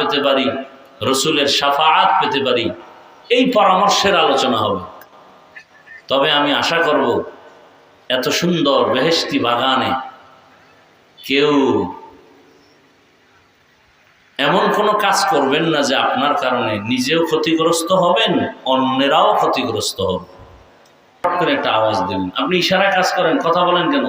পেতে পারি, রসুলের সাফাত পেতে পারি, এই পরামর্শের আলোচনা হবে। তবে আমি আশা করব, এত সুন্দর বেহেশতি বাগানে কেউ এমন কোনো কাজ করবেন না যে আপনার কারণে নিজেও ক্ষতিগ্রস্ত হবেন, অন্যেরাও ক্ষতিগ্রস্ত হবে একটা আওয়াজ দেবেন আপনি ইশারায় কাজ করেন, কথা বলেন কেন?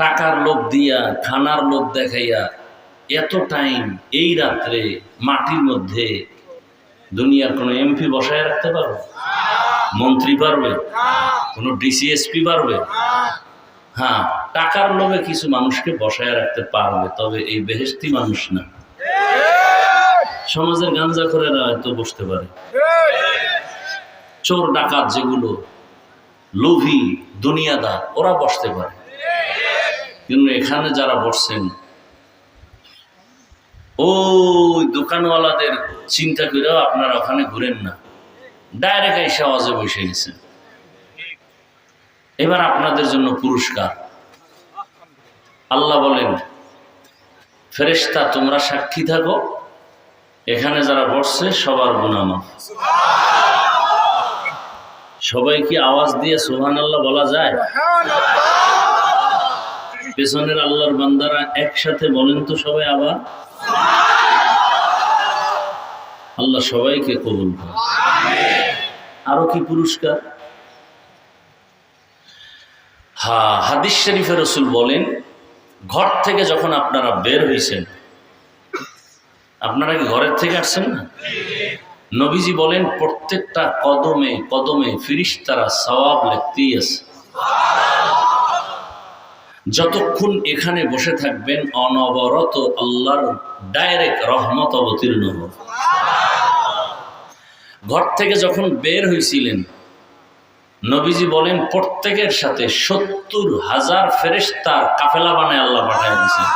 টাকার লোভ দিয়া, খানার লোভ দেখাইয়া এত টাইম এই রাত্রে মাটির মধ্যে দুনিয়ার কোনো এমপি বসায় রাখতে পারবে? মন্ত্রী পারবে? কোনো ডিসিএসপি পারবে? হ্যাঁ টাকার লোভে কিছু মানুষকে বসায় রাখতে পারবে, তবে এই বেহেস্তি মানুষ না। সমাজের গাঞ্জা করে হয়তো বসতে পারে। চোর, ডাকাত যেগুলো লোভী, দুনিয়াদার, ওরা বসতে পারে। কিন্তু এখানে যারা বসছেন, ওই দোকানওয়ালাদের চিন্তা করেও আপনারা ওখানে ঘুরেন না। ডাইরেক্ট এসে আওয়াজে বসে গেছেন। এবার আপনাদের জন্য পুরস্কার। আল্লাহ বলেন, ফেরেশতা, তোমরা সাক্ষী থাকো, এখানে যারা বসছে, সবার গুনামাফ। সবাই কি আওয়াজ দিয়ে সোহান আল্লাহ বলা যায়? পেছনের আল্লাহর বান্দারা একসাথে বলেন তো সবাই আবার? আল্লাহ সবাইকে কবুল করে আরও কি পুরস্কার? হা, হাদিস শরীফের রসুল বলেন, ঘর থেকে যখন আপনারা বের হয়েছেন আপনারা কি ঘরের থেকে আসছেন না? নবীজি বলেন, প্রত্যেকটা কদমে কদমে ফিরিস্তারা সওয়াব লেখতেই আছে। যতক্ষণ এখানে বসে থাকবেন, অনবরত আল্লাহর ডাইরেক্ট রহমত অবতীর্ণ হবে। ঘর থেকে যখন বের হয়েছিলেন নবীজি বলেন, প্রত্যেকের সাথে সত্তর হাজার ফেরেস্তার কাফেলা বানায় আল্লাহ পাঠায় দিয়েছেন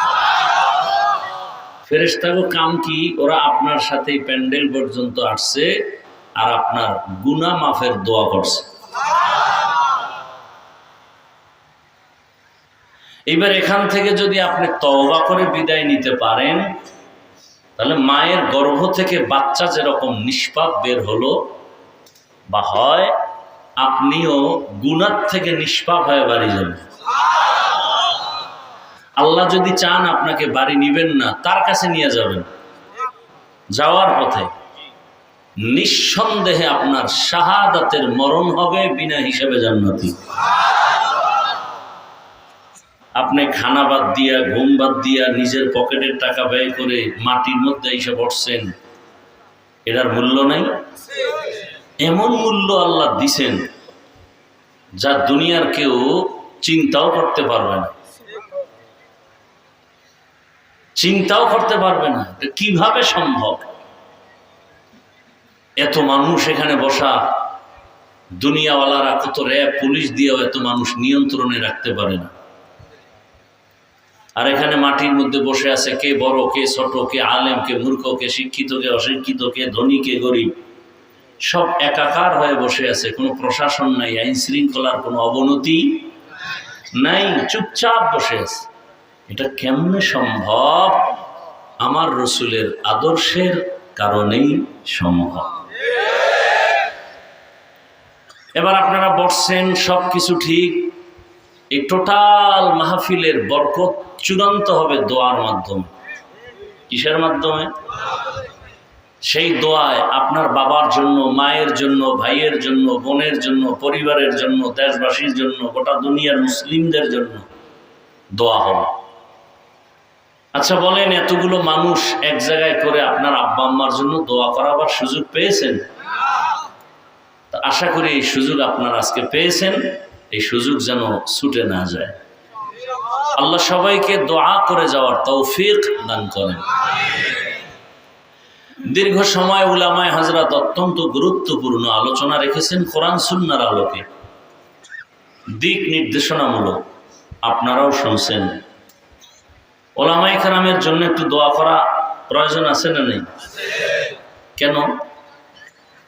ফেরেস্তাগো কাম কি? ওরা আপনার সাথে প্যান্ডেল পর্যন্ত আসছে আর আপনার গুনা মাফের দোয়া করছে। এবার এখান থেকে যদি আপনি তওবা করে বিদায় নিতে পারেন, তাহলে মায়ের গর্ভ থেকে বাচ্চা যেরকম নিষ্পাপ বের হলো বা হয়, আপনিও গুণার থেকে নিষ্পাপ হয়ে বাড়ি যাবেন। আল্লাহ যদি চান আপনাকে বাড়ি নিবেন না, তার কাছে নিয়ে যাবেন। যাওয়ার পথে নিঃসন্দেহে আপনার শাহাদাতের মরণ হবে বিনা হিসেবে জান্নাতি। আপনি খানা বাদ দিয়া, ঘুম বাদ দিয়া নিজের পকেটের টাকা ব্যয় করে মাটির মধ্যে এসে বসছেন, এটার মূল্য নাই? এমন মূল্য আল্লাহ দিছেন যা দুনিয়ার কেউ চিন্তাও করতে পারবে না। চিন্তাও করতে পারবে না কীভাবে সম্ভব। এত মানুষ এখানে বসা, দুনিয়াওয়ালারা কত র্যাব পুলিশ দিয়েও এত মানুষ নিয়ন্ত্রণে রাখতে পারে না। আর এখানে মাটির মধ্যে বসে আছে কে বড়, কে ছোট, কে আলেম, কে মূর্খ, কে শিক্ষিত, কে অশিক্ষিত, কে ধনী, কে গরিব। সব একাকার হয়ে বসে আছে, কোনো প্রশাসন নাই, আইন শৃঙ্খলার কোনো অবনতি নাই, চুপচাপ বসে আছে। এটা কেমনে সম্ভব? আমার রসুলের আদর্শের কারণেই সম্ভব। এবার আপনারা বসছেন সব কিছু ঠিক এই টোটাল মাহফিলের বরকত চূড়ান্ত হবে দোয়ার মাধ্যমে। কিসের মাধ্যমে? সেই দোয়ায় আপনার বাবার জন্য, মায়ের জন্য, ভাইয়ের জন্য, বোনের জন্য, পরিবারের জন্য, দেশবাসীর জন্য, গোটা দুনিয়ার মুসলিমদের জন্য দোয়া হবে। আচ্ছা বলেন, এতগুলো মানুষ এক জায়গায় করে আপনার আব্বা আম্মার জন্য দোয়া করাবার সুযোগ পেয়েছেন? আশা করি এই সুযোগ আপনার আজকে পেয়েছেন। এই সুযোগ যেন ছুটে না যায়। আল্লাহ সবাইকে দোয়া করে যাওয়ার তৌফিক দান করেন। দীর্ঘ সময় উলামায় হজরত অত্যন্ত গুরুত্বপূর্ণ আলোচনা রেখেছেন কোরআন সুন্নার আলোকে। দিক নির্দেশনামূলক আপনারাও শুনছেন। ওলামাই খারামের জন্য একটু দোয়া করা প্রয়োজন আছে না নেই? কেন?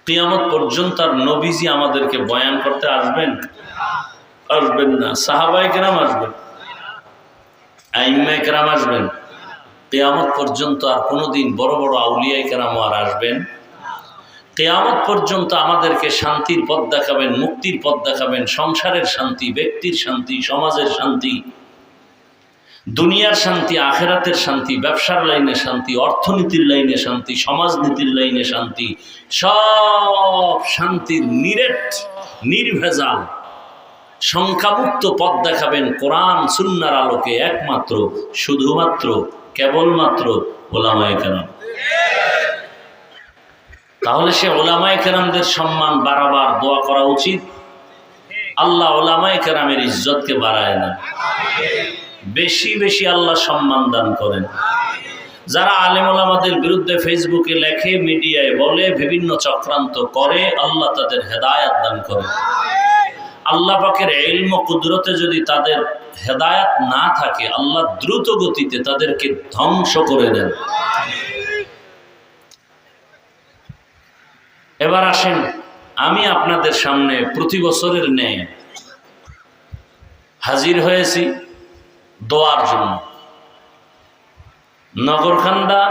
কিয়ামত পর্যন্ত আর নবীজি আমাদেরকে বয়ান করতে আসবেন? আসবেন না। সাহাবাই কেরাম আসবেন। আইম্মাই কেরাম আসবেন। কেয়ামত পর্যন্ত আর কোনোদিন বড় বড় আউলিয়াই কেরাম আর আসবেন। কেয়ামত পর্যন্ত আমাদেরকে শান্তির পথ দেখাবেন, মুক্তির পথ দেখাবেন, সংসারের শান্তি, ব্যক্তির শান্তি, সমাজের শান্তি, দুনিয়ার শান্তি, আখেরাতের শান্তি, ব্যবসার লাইনে শান্তি, অর্থনীতির লাইনে শান্তি, সমাজনীতির লাইনে শান্তি, সব শান্তির নিরেট, নির্ভেজাল। সংখ্যামুক্ত পথ দেখাবেন কোরআন সুন্নার আলোকে একমাত্র, শুধুমাত্র, কেবলমাত্র ওলামায় কেরাম। তাহলে সে ওলামায় কেরামদের সম্মান বাড়াবার দোয়া করা উচিত? আল্লাহ ওলামায় কেরামের ইজ্জতকে বাড়ায় না। বেশি বেশি আল্লাহ সম্মান দান করেন। যারা আলেম ওলামাদের বিরুদ্ধে ফেসবুকে লেখে, মিডিয়ায় বলে, বিভিন্ন চক্রান্ত করে, আল্লাহ তাদের হেদায়াত দান করে আল্লাহ পাকের এলম কুদরতে যদি তাদের হেদায়াত না থাকে, আল্লাহ দ্রুত গতিতে তাদেরকে ধ্বংস করে দেন। এবার আসেন, আমি আপনাদের সামনে প্রতি বছরের ন্যায় হাজির হয়েছি দোয়ার জন্য। নগরখান্দা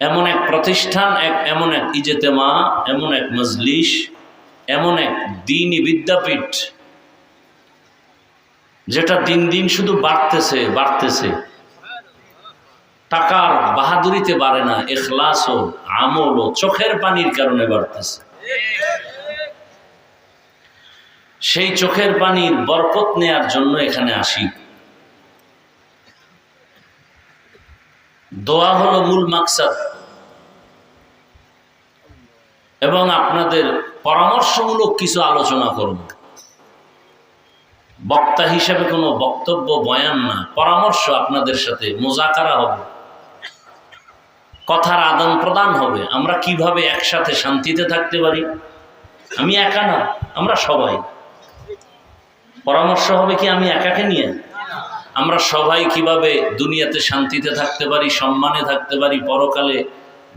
এমন এক প্রতিষ্ঠান, এক এমন এক ইজেতেমা, এমন এক মজলিস এমন এক দিনই বিদ্যাপীঠ, যেটা দিন দিন শুধু বাড়তেছে বাড়তেছে। টাকার বাহাদুরিতে বাড়ে না এখলাস ও আমল ও চোখের পানির কারণে বাড়তেছে। সেই চোখের পানির বরকত নেয়ার জন্য এখানে আসি। দোয়া হলো মূল মাকসাদ। এবং আপনাদের পরামর্শমূলক কিছু আলোচনা করব। বক্তা হিসেবে কোনো বক্তব্য, বয়ান না। পরামর্শ আপনাদের সাথে, মোজাকারা হবে। কথার আদান প্রদান হবে। আমরা কীভাবে একসাথে শান্তিতে থাকতে পারি? আমি একা না, আমরা সবাই। পরামর্শ হবে কি আমি একাকে নিয়ে? আমরা সবাই কীভাবে দুনিয়াতে শান্তিতে থাকতে পারি, সম্মানে থাকতে পারি, পরকালে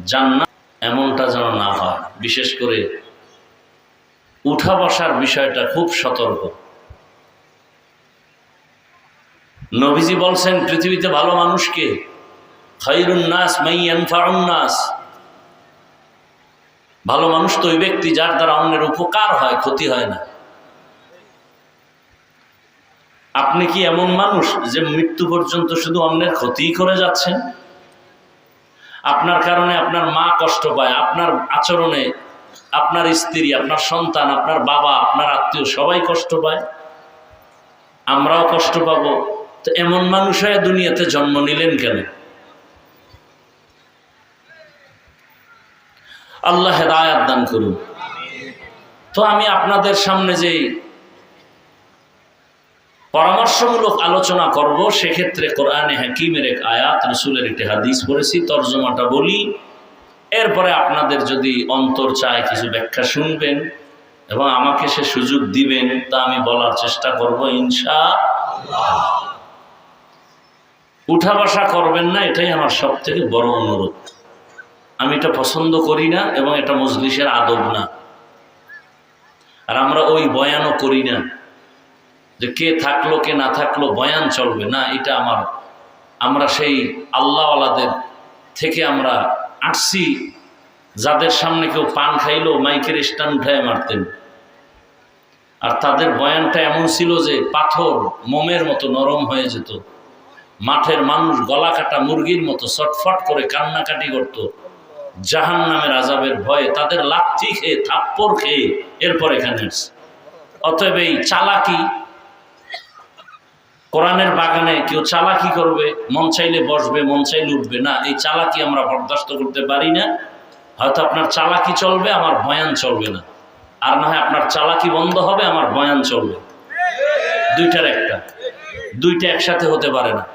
জান্নাত? এমনটা যেন না হয়। বিশেষ করে উঠা বসার বিষয়টা খুব সতর্ক। নবীজি বলছেন, পৃথিবীতে ভালো মানুষকে খৈরুন্নাস মাইয়ানফাউন্নাস ভালো মানুষ তো ওই ব্যক্তি যার দ্বারা অন্যের উপকার হয়, ক্ষতি হয় না। আপনি কি এমন মানুষ যে মৃত্যু পর্যন্ত শুধু অন্যের ক্ষতিই করে যাচ্ছেন? আপনার কারণে আপনার মা কষ্ট পায়, আপনার আচরণে আপনার স্ত্রী, আপনার সন্তান, আপনার বাবা, আপনার আত্মীয় সবাই কষ্ট পায়। আমরাও কষ্ট পাবো। তো এমন মানুষ হয়ে দুনিয়াতে জন্ম নিলেন কেন? আল্লাহ হেদায়াত দান করুন। তো আমি আপনাদের সামনে যে পরামর্শমূলক আলোচনা করব, সেক্ষেত্রে কোরআনে হাকিমের এক আয়াত, রসুলের একটি হাদিস পড়েছি, তর্জমাটা বলি। এরপরে আপনাদের যদি অন্তর চায় কিছু ব্যাখ্যা শুনবেন এবং আমাকে সে সুযোগ দিবেন, তা আমি বলার চেষ্টা করব ইনশা উঠা বসা করবেন না, এটাই আমার সব থেকে বড় অনুরোধ। আমি এটা পছন্দ করি না এবং এটা মজলিসের আদব না। আর আমরা ওই বয়ানও করি না যে কে থাকল, কে না থাকল, বয়ান চলবে। না, এটা আমার, আমরা সেই আল্লাহওয়ালাদের থেকে আমরা আসছি যাদের সামনে কেউ পান খাইলো, মাইকের স্টান উঠায় মারতেন। আর তাদের বয়ানটা এমন ছিল যে পাথর মোমের মতো নরম হয়ে যেত। মাঠের মানুষ গলা কাটা মুরগির মতো চটফট করে কান্নাকাটি করত। জাহান নামের আজাবের ভয়ে তাদের লাথি খেয়ে থাপ্পর খেয়ে এরপর এখানে আসছে অতএব এই চালাকি কোরআনের বাগানে কেউ চালাকি করবে, মন চাইলে বসবে, মন চাইলে উঠবে। না, এই চালাকি আমরা বরদাস্ত করতে পারি না। হয়তো আপনার চালাকি চলবে, আমার বয়ান চলবে না। আর না হয় আপনার চালাকি বন্ধ হবে, আমার বয়ান চলবে। দুইটার একটা। দুইটা একসাথে হতে পারে না।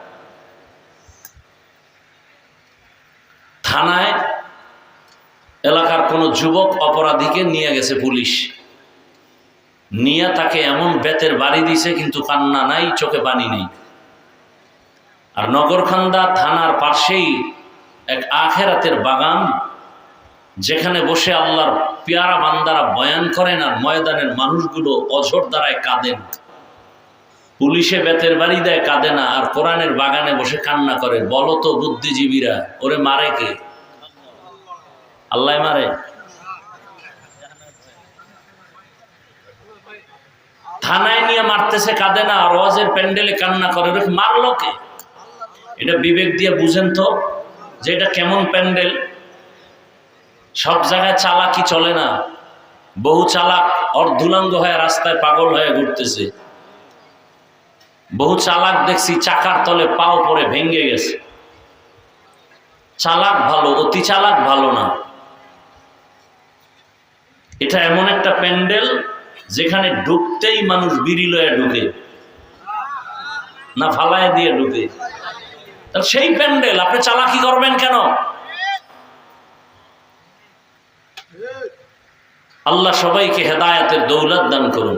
থানায় এলাকার কোনো যুবক অপরাধীকে নিয়ে গেছে পুলিশ। নিয়ে তাকে এমন বেতের বাড়ি দিছে, কিন্তু কান্না নাই, চোখে পানি নেই। আর নগরখান্দা থানার পাশেই এক আখেরাতের বাগান, যেখানে বসে আল্লাহর পেয়ারা বান্দারা বয়ান করেন আর ময়দানের মানুষগুলো অঝর দ্বারায় কাঁদেন। পুলিশে বেতের বাড়ি দেয়, কাঁদে না, আর কোরআনের বাগানে বসে কান্না করে। বলতো বুদ্ধিজীবীরা, ওরে মারে কে? আল্লাহ মারে। থানায় নিয়ে মারতেছে, কাঁদে না, আর ওয়াজের প্যান্ডেলে কান্না করে মারলো কে? এটা বিবেক দিয়ে বুঝেন তো, যে এটা কেমন প্যান্ডেল। সব জায়গায় চালাকি চলে না। বহু চালাক অর্ধুলাঙ্গ হয়ে রাস্তায় পাগল হয়ে ঘুরতেছে। বহু চালাক দেখছি চাকার তলে পাও পরে ভেঙে গেছে। চালাক ভালো, অতি চালাক ভালো না। এটা এমন একটা প্যান্ডেল যেখানে ঢুকতেই মানুষ বিড়ি লয়ে ঢুকে, না ফালায় দিয়ে ঢুকে। তাহলে সেই প্যান্ডেল, আপনি চালাকি করবেন কেন? আল্লাহ সবাইকে হেদায়াতের দৌলত দান করুন।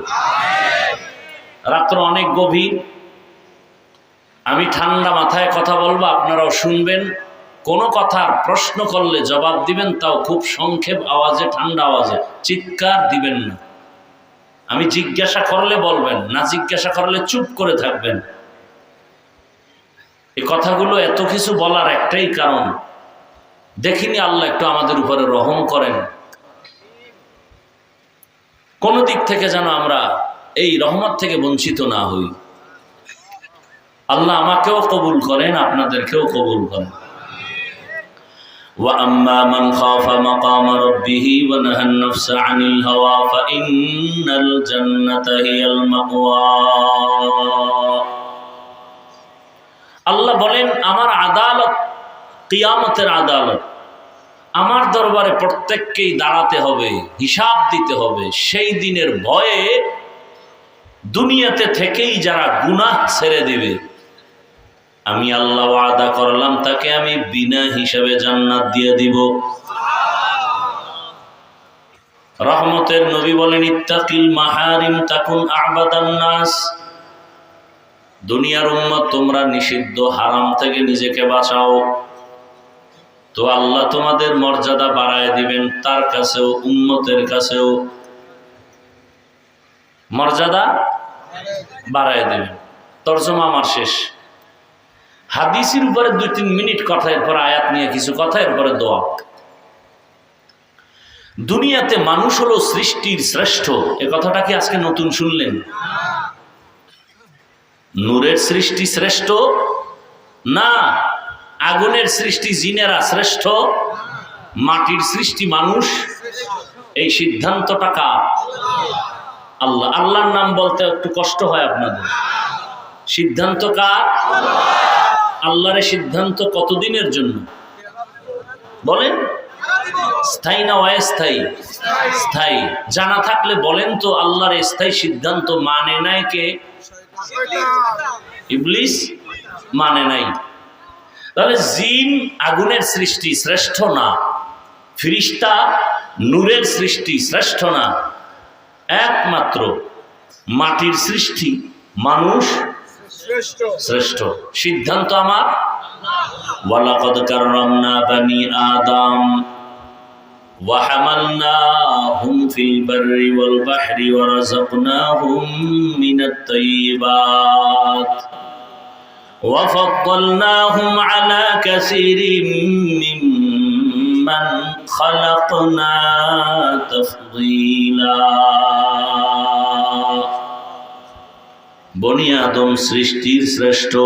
রাত্র অনেক গভীর। আমি ঠান্ডা মাথায় কথা বলব, আপনারাও শুনবেন। কোনো কথার প্রশ্ন করলে জবাব দিবেন, তাও খুব সংক্ষেপ আওয়াজে, ঠান্ডা আওয়াজে। চিৎকার দিবেন না। আমি জিজ্ঞাসা করলে বলবেন, না জিজ্ঞাসা করলে চুপ করে থাকবেন। এই কথাগুলো এত কিছু বলার একটাই কারণ। দেখিনি আল্লাহ একটু আমাদের উপরে রহম করেন। কোন দিক থেকে যেন আমরা এই রহমত থেকে বঞ্চিত না হই। আল্লাহ আমাকেও কবুল করেন, আপনাদেরকেও কবুল করেন। وأما من خاف مقام ربه ونهى النفس عن الهوى فإن الجنة هي المأوى আল্লাহ বলেন আমার আদালত কিয়ামতের আদালত আমার দরবারে প্রত্যেককেই দাঁড়াতে হবে হিসাব দিতে হবে সেই দিনের ভয়ে দুনিয়াতে থেকেই যারা গুনাহ ছেড়ে দিবে আমি আল্লাহ আদা করলাম, তাকে আমি বিনা হিসাবে জান্নাত দিয়ে দিব। রহমতের নবী বলেন, ইত্তাকিল মাহারিম তাকুন আবাদান নাস। দুনিয়ার উম্মত, তোমরা নিষিদ্ধ হারাম থেকে নিজেকে বাঁচাও। তো আল্লাহ তোমাদের মর্যাদা বাড়ায় দিবেন, তার কাছেও উন্মতের কাছেও। মর্যাদা বাড়ায় দিবেন। তর্জমা আমার শেষ। হাদিসের উপরে দুই তিন মিনিট কথা, এরপরে আয়াত নিয়ে কিছু কথা, এরপরে দোয়া। দুনিয়াতে মানুষ হলো সৃষ্টির শ্রেষ্ঠ। এ কথাটা কি আজকে নতুন শুনলেন? নূরের সৃষ্টি শ্রেষ্ঠ? না। আগুনের সৃষ্টি জিনেরা শ্রেষ্ঠ? মাটির সৃষ্টি মানুষ? এই সিদ্ধান্তটা কার? আল্লাহ। আল্লাহর নাম বলতে একটু কষ্ট হয় আপনাদের। সিদ্ধান্ত কার? আল্লাহর সিদ্ধান্ত কতদিনের জন্য? বলেন। স্থায়ী না অস্থায়ী? স্থায়ী। জানা থাকলে বলেন তো, আল্লাহর স্থায়ী সিদ্ধান্ত মানে নাই কে? ইবলিস মানে নাই। তাহলে জিন আগুনের সৃষ্টি শ্রেষ্ঠ না? ফিরিস্তা নূরের সৃষ্টি শ্রেষ্ঠ না? একমাত্র মাটির সৃষ্টি মানুষ শ্রেষ্ঠ সিদ্ধান্ত আমার ওয়ালাকদ কাররামনা বানি আদম وحملناهم في البر والبحر ورزقناهم من الطيبات وفضلناهم على كثير ممن خلقنا تفضيلا বনি আদম সৃষ্টির শ্রেষ্ঠ।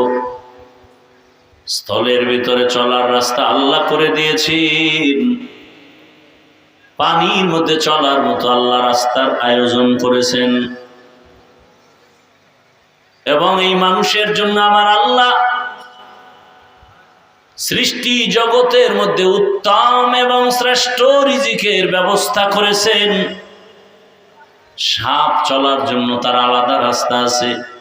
স্থলের ভিতরে চলার রাস্তা আল্লাহ করে দিয়েছেন। পানির মধ্যে চলার মতো আল্লাহ রাস্তার আয়োজন করেছেন। এবং এই মানুষের জন্য আমার আল্লাহ সৃষ্টি জগতের মধ্যে উত্তম এবং শ্রেষ্ঠ রিজিকের ব্যবস্থা করেছেন। সাপ চলার জন্য তার আলাদা রাস্তা আছে।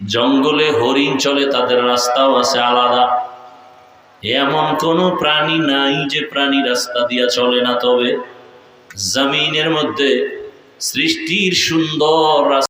জঙ্গলে হরিণ চলে, তাদের রাস্তাও আছে আলাদা। এমন কোন প্রাণী নাই যে প্রাণী রাস্তা দিয়া চলে না, তবে জমিনের মধ্যে সৃষ্টির সুন্দর